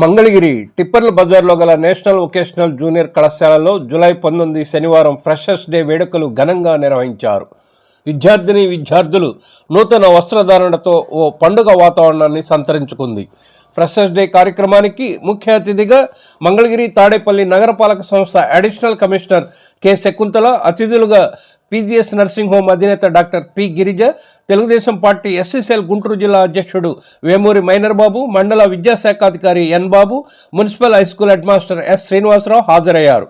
మంగళగిరి టిప్పర్ల బజార్లో గల నేషనల్ వొకేషనల్ జూనియర్ కళాశాలలో జూలై పంతొమ్మిది శనివారం ఫ్రెషర్స్ డే వేడుకలు ఘనంగా నిర్వహించారు. విద్యార్థిని విద్యార్థులు నూతన వస్త్రధారణతో ఓ పండుగ వాతావరణాన్ని సంతరించుకుంది. ఫ్రెషర్స్ డే కార్యక్రమానికి ముఖ్య అతిథిగా మంగళగిరి తాడేపల్లి నగరపాలక సంస్థ అడిషనల్ కమిషనర్ కె శకుంతల అతిథులుగా పీజీఎస్ నర్సింగ్ హోమ్ అధినేత doctor P Girija Telugu Desam party SSL Guntur జిల్లా అధ్యక్షుడు వేమూరి మైనర్ బాబు మండల విద్యాశాఖాధికారి N Babu municipal high school head master S Srinivasa Rao హాజరయ్యారు.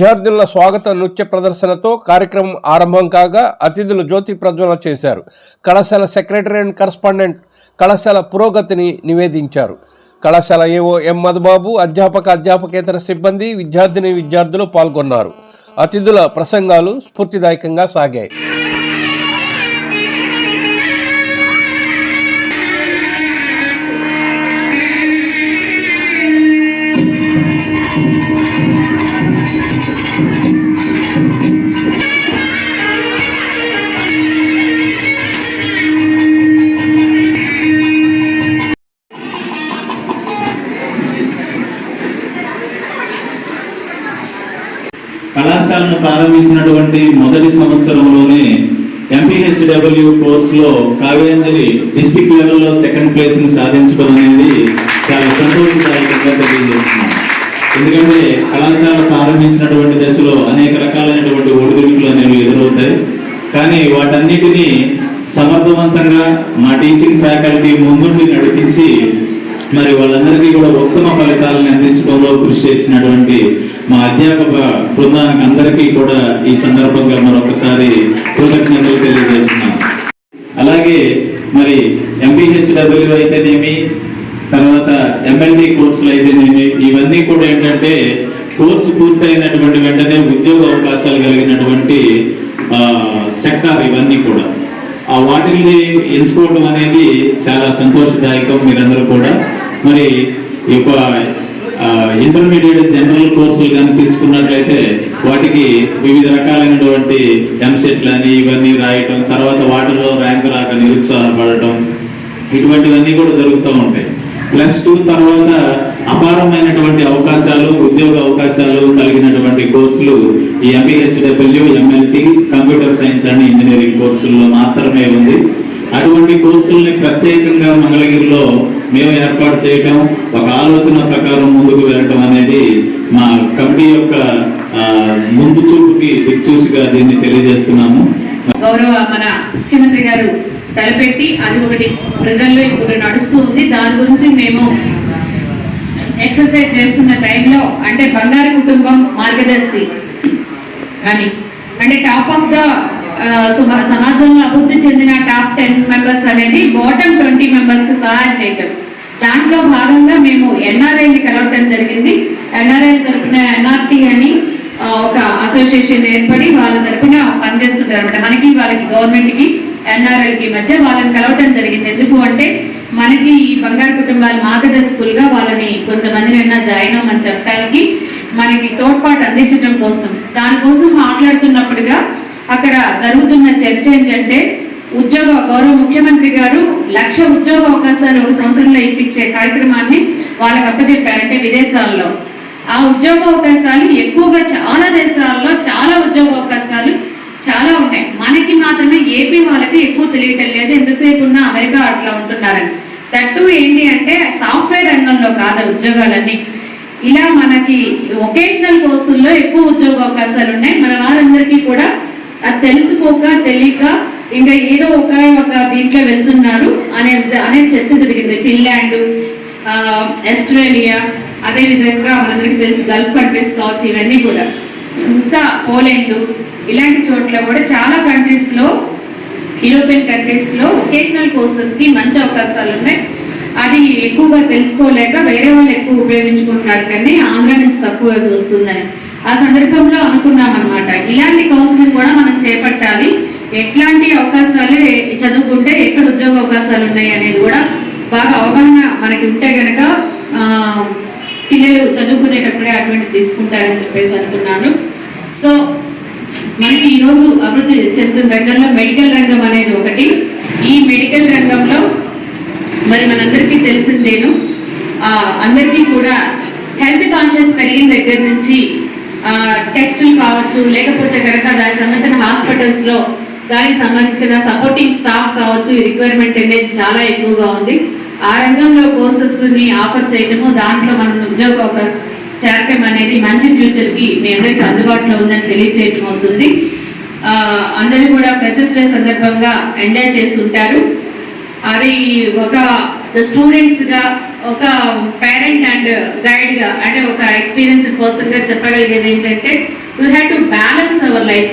విద్యార్థుల స్వాగత నృత్య ప్రదర్శనతో కార్యక్రమం ఆరంభం కాగా అతిథులు జ్యోతి ప్రజ్వలన చేశారు. కళాశాల సెక్రటరీ అండ్ కరస్పాండెంట్ కళాశాల పురోగతిని నివేదించారు. కళాశాల ఏవో ఎం మధుబాబు అధ్యాపక అధ్యాపకేతర సిబ్బంది విద్యార్థిని విద్యార్థులు పాల్గొన్నారు. అతిథుల ప్రసంగాలు స్ఫూర్తిదాయకంగా సాగాయి. పాఠశాలను ప్రారంభించినటువంటి మొదటి సంవత్సరంలోనే ఎంపీహెచ్డబ్ల్యూ కోర్సులో కావేందరి డిస్టిక్ లెవెల్లో సెకండ్ ప్లేస్ని సాధించడం అనేది చాలా సంతోషదాయకంగా తెలియజేస్తున్నాం ఎందుకంటే కళాశాల ప్రారంభించినటువంటి దశలో అనేక రకాలైనటువంటి ఒడిదుడుకులు అనేవి ఎదురవుతాయి. కానీ వాటన్నిటినీ సమర్థవంతంగా మా టీచింగ్ ఫ్యాకల్టీ ముందుండి నడిపించి మరి వాళ్ళందరికీ కూడా ఉత్తమ ఫలితాలను అందించడంలో కృషి చేసినటువంటి మా అధ్యాపక బృందానికి అందరికీ కూడా ఈ సందర్భంగా మరొకసారి కృతజ్ఞతలు తెలియజేస్తున్నాం. అలాగే మరి ఎంబీహెచ్డబ్ల్యూ అయితేనేమి తర్వాత ఎంఎల్డి కోర్సులు అయితేనేమి ఇవన్నీ కూడా ఏంటంటే కోర్సు పూర్తయినటువంటి వెంటనే ఉద్యోగ అవకాశాలు కలిగినటువంటి సెక్టార్ ఇవన్నీ కూడా. ఆ వాటిని ఎంచుకోవడం అనేది చాలా సంతోషదాయకం మీరందరూ కూడా. మరి ఈ యొక్క ఇంటర్మీడియట్ జనరల్ కోర్సులు కానీ తీసుకున్నట్లయితే వాటికి వివిధ రకాలైనటువంటి ఎంసెట్లు అని ఇవన్నీ రాయటం తర్వాత వాటిలో ర్యాంక్ రాక నిరుత్సాహపడటం ఇటువంటివన్నీ కూడా జరుగుతూ ఉంటాయి. ప్లస్ టూ తర్వాత అపారమైనటువంటి అవకాశాలు ఉద్యోగ అవకాశాలు కలిగినటువంటి కోర్సులు ఈ MPHW MLT computer science and engineering కోర్సుల్లో మాత్రమే ఉంది. అటువంటి కోర్సుల్ని ప్రత్యేకంగా మంగళగిరిలో మేము ఏర్పాటు చేయటం ఒక ఆలోచన ప్రకారం ముందుకు వెళ్ళటం అనేది మా కమిటీ యొక్క ముందు చూపుకి దిక్చూసిగా దీన్ని తెలియజేస్తున్నాము. గౌరవ మన ముఖ్యమంత్రి గారు తలపెట్టి అది ఒకటి ప్రజల్లో ఇప్పుడు నడుస్తూ ఉంది. దాని గురించి మేము ఎక్సర్సైజ్ చేస్తున్న టైంలో అంటే బంగారు కుటుంబం మార్గదర్శి అని అంటే టాప్ ఆఫ్ ద సమాజంలో అభివృద్ధి చెందిన టాప్ టెన్ మెంబర్స్ అనేది బాటమ్ ట్వంటీ మెంబర్స్కి సహాయం చేయటం. దాంట్లో భాగంగా మేము ఎన్ఆర్ఐని కలవటం జరిగింది. ఎన్ఆర్ఐ తరపున ఎన్ఆర్టీ అని ఒక అసోసియేషన్ ఏర్పడి వాళ్ళ తరపున పనిచేస్తుంటారు అనమాట మనకి వాళ్ళకి గవర్నమెంట్కి ఎన్ఆర్ఐకి మధ్య వాళ్ళని కలవటం జరిగింది. ఎందుకు అంటే మనకి ఈ బంగారు కుటుంబాలు మార్గదర్శకులుగా వాళ్ళని కొంతమంది అయినా జాయిన్ అవ్వమని చెప్పడానికి మనకి తోడ్పాటు అందించడం కోసం. దానికోసం మాట్లాడుతున్నప్పుడుగా అక్కడ జరుగుతున్న చర్చ ఏంటంటే ఉద్యోగ గౌరవ ముఖ్యమంత్రి గారు లక్ష ఉద్యోగ అవకాశాలు ఒక సంవత్సరంలో ఇప్పించే కార్యక్రమాన్ని వాళ్ళకి అప్పచెప్పారంటే విదేశాల్లో. ఆ ఉద్యోగ అవకాశాలు ఎక్కువగా చాలా దేశాల్లో చాలా ఉద్యోగ అవకాశాలు చాలా ఉన్నాయి. మనకి మాత్రమే ఏపీ వాళ్ళకి ఎక్కువ తెలియటం లేదు. ఎంతసేపు ఉన్నా అమెరికా అట్లా ఉంటున్నారని. దట్టు ఏంటి అంటే సాఫ్ట్వేర్ రంగంలో కాదు ఉద్యోగాలన్నీ. ఇలా మనకి వొకేషనల్ కోర్సుల్లో ఎక్కువ ఉద్యోగ అవకాశాలు ఉన్నాయి. మన వారందరికీ కూడా అది తెలుసుకోక తెలియక ఇంకా ఏదో ఒక ఒక దీంట్లో వెళ్తున్నారు అనే అనే చర్చ జరిగింది. ఫిన్లాండ్ ఆస్ట్రేలియా అదే విధంగా మనందరికీ తెలుసు గల్ఫ్ కంట్రీస్ కావచ్చు ఇవన్నీ కూడా. ఇంకా పోలాండ్ ఇలాంటి చోట్ల కూడా చాలా కంట్రీస్లో యూరోపియన్ కంట్రీస్లో వొకేషనల్ కోర్సెస్కి మంచి అవకాశాలు ఉన్నాయి. అది ఎక్కువగా తెలుసుకోలేక వేరే వాళ్ళు ఎక్కువ ఉపయోగించుకుంటున్నారు కానీ ఆంధ్ర నుంచి తక్కువ వస్తుందని. ఆ సందర్భంలో అనుకున్నాం అనమాట ఇలాంటి కౌన్సిలింగ్ కూడా మనం చేపట్టాలి. ఎట్లాంటి అవకాశాలు చదువుకుంటే ఎక్కడ ఉద్యోగ అవకాశాలు ఉన్నాయి అనేది కూడా బాగా అవగాహన మనకి ఉంటే గనక పిల్లలు చదువుకునేటప్పుడే అటువంటి తీసుకుంటారని చెప్పేసి అనుకున్నాను. సో మనకి ఈరోజు అభివృద్ధి చెందుతున్న రంగంలో మెడికల్ రంగం అనేది ఒకటి. ఈ మెడికల్ రంగంలో మరి మనందరికీ తెలిసిందేను. అందరికీ కూడా హెల్త్ కాన్షియస్ పెరిగిన దగ్గర నుంచి టెస్టులు కావచ్చు లేకపోతే కనుక దానికి సంబంధించిన హాస్పిటల్స్లో దానికి సంబంధించిన సపోర్టింగ్ స్టాఫ్ కావచ్చు రిక్వైర్మెంట్ అనేది చాలా ఎక్కువగా ఉంది. ఆ రంగంలో కోర్సెస్ని ఆఫర్ చేయటము దాంట్లో మనం ఉద్యోగ చేరటం అనేది మంచి ఫ్యూచర్కి మీ అందరికీ అందుబాటులో ఉందని తెలియజేయటం అవుతుంది. అందరూ కూడా ఫ్రెషర్స్ డే సందర్భంగా ఎంజాయ్ చేసి ఉంటారు. అది ఒక స్టూడెంట్స్గా ఒక పేరెంట్ అండ్ గైడ్గా అంటే ఒక ఎక్స్పీరియన్స్ పర్సన్గా చెప్పగలిగేది ఏంటంటే you have to balance our life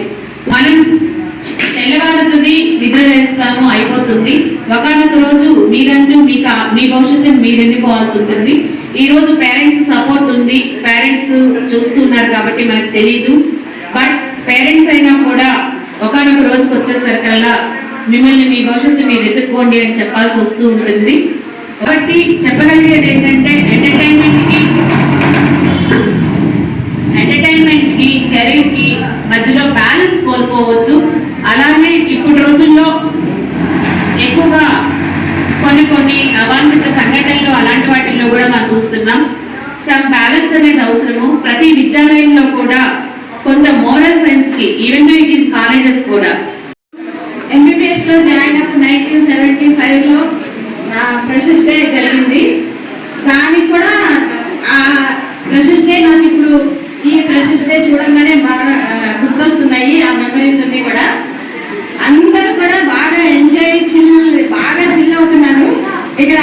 మనం తెల్లవారుతుంది నిద్ర చేస్తాము అయిపోతుంది. ఒకనొక రోజు మీరంటూ మీ మీ భవిష్యత్తును మీరు ఎన్నుకోవాల్సి ఉంటుంది. ఈ రోజు పేరెంట్స్ సపోర్ట్ ఉంది. పేరెంట్స్ చూస్తున్నారు కాబట్టి మనకు తెలియదు బట్ పేరెంట్స్ అయినా కూడా ఒకనొక రోజుకి వచ్చేసరికల్లా మిమ్మల్ని మీ భవిష్యత్తు మీరు ఎదుర్కోండి అని చెప్పాల్సి వస్తూ ఉంటుంది. కాబట్టి చెప్పగలిగేది ఏంటంటే ఎంటర్టైన్మెంట్కి ఎంటర్టైన్మెంట్కి కెరీర్కి మధ్యలో బ్యాలెన్స్ కోల్పోవద్దు. అలానే ఇప్పుడు రోజుల్లో ఎక్కువగా కొన్ని కొన్ని అవాంఛిత సంఘటనలు అలాంటి వాటిల్లో కూడా మనం చూస్తున్నాం సమ్ బ్యాలెన్స్ అనేది అవసరము ప్రతి విద్యాలయంలో కూడా కొంత మోరల్ సైన్స్కి ఈవెన్ ఇట్ ఈస్ కాలేజెస్ కూడా ఎంబీబీఎస్లో జాయిన్ అప్ నైన్టీన్ సెవెంటీ ఫైవ్లో ఫ్రెషర్స్ డే జరిగింది దానికి కూడా ఆ ఫ్రెషర్స్ డే నాకు ఇప్పుడు ఈ ఫ్రెషర్స్ డే చూడంగానే బాగా ఆ, గుర్తొస్తున్నాయి ఆ మెమరీస్ అన్ని కూడా అందరూ కూడా బాగా ఎంజాయ్ చిల్ బాగా చిల్ అవుతున్నారు ఇక్కడ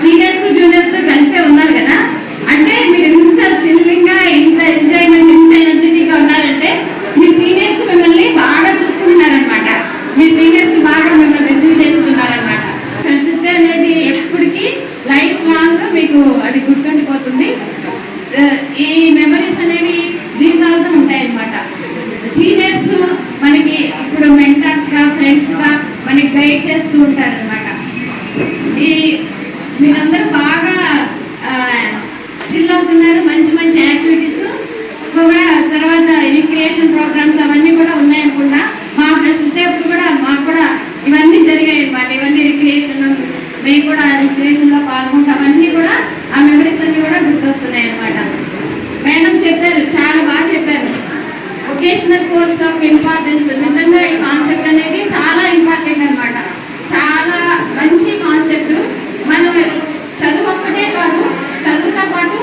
సీనియర్స్ జూనియర్స్ కలిసే ఉన్నారు కదా అంటే మీరు ఇంత చిల్లింగ్గా ఇంత ఎంజాయ్మెంట్ ఇంత ఎనర్జెటిక్గా ఉన్నారంటే మీ సీనియర్స్ మిమ్మల్ని బాగా చూసుకుంటున్నారనమాట మీ సీనియర్స్ బాగా మిమ్మల్ని రిసీవ్ చేస్తున్నారనమాట ఫ్రెషర్స్ డే అనేది ఎప్పటికీ లైఫ్ లాంగ్ మీకు అది గుర్తుండిపోతుంది ఆ, ఈ మెమరీస్ అనేవి జీవితాలతో ఉంటాయన్నమాట సీనియర్స్ మనకి ఇప్పుడు మెంటర్స్గా ఫ్రెండ్స్గా మనకి గైడ్ చేస్తూ ఉంటారన్నమాట ఈ మీరందరూ బాగా చిల్ అవుతున్నారు మంచి మంచి యాక్టివిటీస్ కూడా తర్వాత రిక్రియేషన్ ప్రోగ్రామ్స్ అవన్నీ కూడా ఉన్నాయనుకున్నా మా ఫ్రెష్ డే కూడా మాకు కూడా ఇవన్నీ జరిగాయి అనమాట ఇవన్నీ రిక్రియేషన్ మేము కూడా రిక్రియేషన్లో పాల్గొంటాం. అవన్నీ కూడా ఆ మెమరీస్ అన్ని కూడా గుర్తొస్తున్నాయి అనమాట మేడం చెప్పారు చాలా బాగా చెప్పారు. వొకేషనల్ కోర్స్ ఆఫ్ ఇంపార్టెన్స్ నిజంగా ఈ కాన్సెప్ట్ అనేది చాలా ఇంపార్టెంట్ అన్నమాట చాలా మంచి కాన్సెప్ట్ మనం చదువు ఒక్కటే కాదు చదువుతో పాటు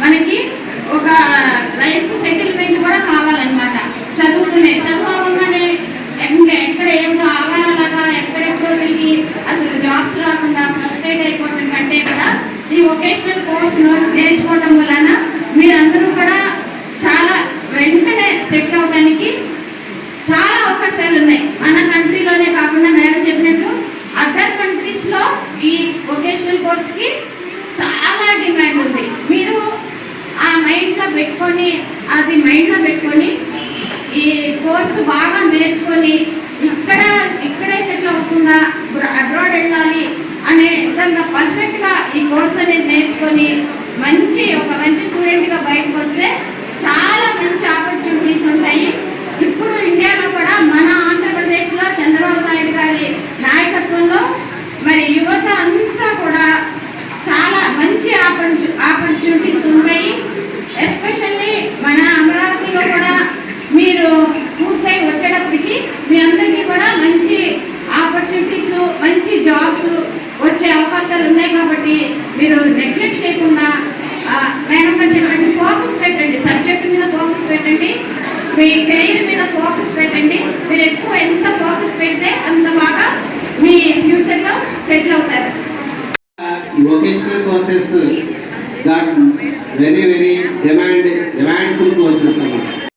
మనకి ఒక లైఫ్ సెటిల్మెంట్ కూడా కావాలన్నమాట చదువుతూనే చదువు అవ్వగానే ఇంకా ఎక్కడ ఏమో ఆగాలలాగా ఎక్కడెక్కడో తిరిగి అసలు జాబ్స్ రాకుండా ఫ్రస్ట్రేట్ అయిపోవడం కంటే కూడా ఈ వొకేషనల్ కోర్స్ నేర్చుకోవడం వలన మీరందరూ కూడా చాలా వెంటనే సెటిల్ అవడానికి చాలా అవకాశాలు ఉన్నాయి మన కంట్రీలోనే కాకుండా మేడం చెప్పినట్టు అదర్ కంట్రీస్లో ఈ వొకేషనల్ కోర్స్ పెట్టుకొని అది మైండ్లో పెట్టుకొని ఈ కోర్సు బాగా నేర్చుకొని ఇక్కడ ఇక్కడే సెటిల్ అవ్వకుండా అబ్రాడ్ వెళ్ళాలి అనే విధంగా పర్ఫెక్ట్గా ఈ కోర్స్ అనేది నేర్చుకొని మంచి ఒక మంచి స్టూడెంట్గా బయటకు వస్తే చాలా మంచి ఆపర్చునిటీస్ ఉంటాయి. ఇప్పుడు ఇండియాలో కూడా మన ఆంధ్రప్రదేశ్లో చంద్రబాబు నాయుడు గారి నాయకత్వంలో మరి యువత అంతా కూడా చాలా మంచి ఆపర్చు ఆపర్చునిటీస్ ఉన్నాయి ఎస్పెషల్లీ మన అమరావతిలో కూడా మీరు పూర్తయి వచ్చేటప్పటికి మీ అందరికీ కూడా మంచి ఆపర్చునిటీస్ మంచి జాబ్స్ వచ్చే అవకాశాలు ఉన్నాయి కాబట్టి మీరు నెగ్లెక్ట్ చేయకుండా మేడం గారు చెప్పండి ఫోకస్ పెట్టండి. సబ్జెక్ట్ మీద ఫోకస్ పెట్టండి. మీ కెరీర్ మీద ఫోకస్ పెట్టండి. మీరు ఎక్కువ ఎంత ఫోకస్ పెడితే అంత బాగా మీ ఫ్యూచర్లో సెటిల్ అవుతారు. vocational courses very very demand demand courses అన్నమాట.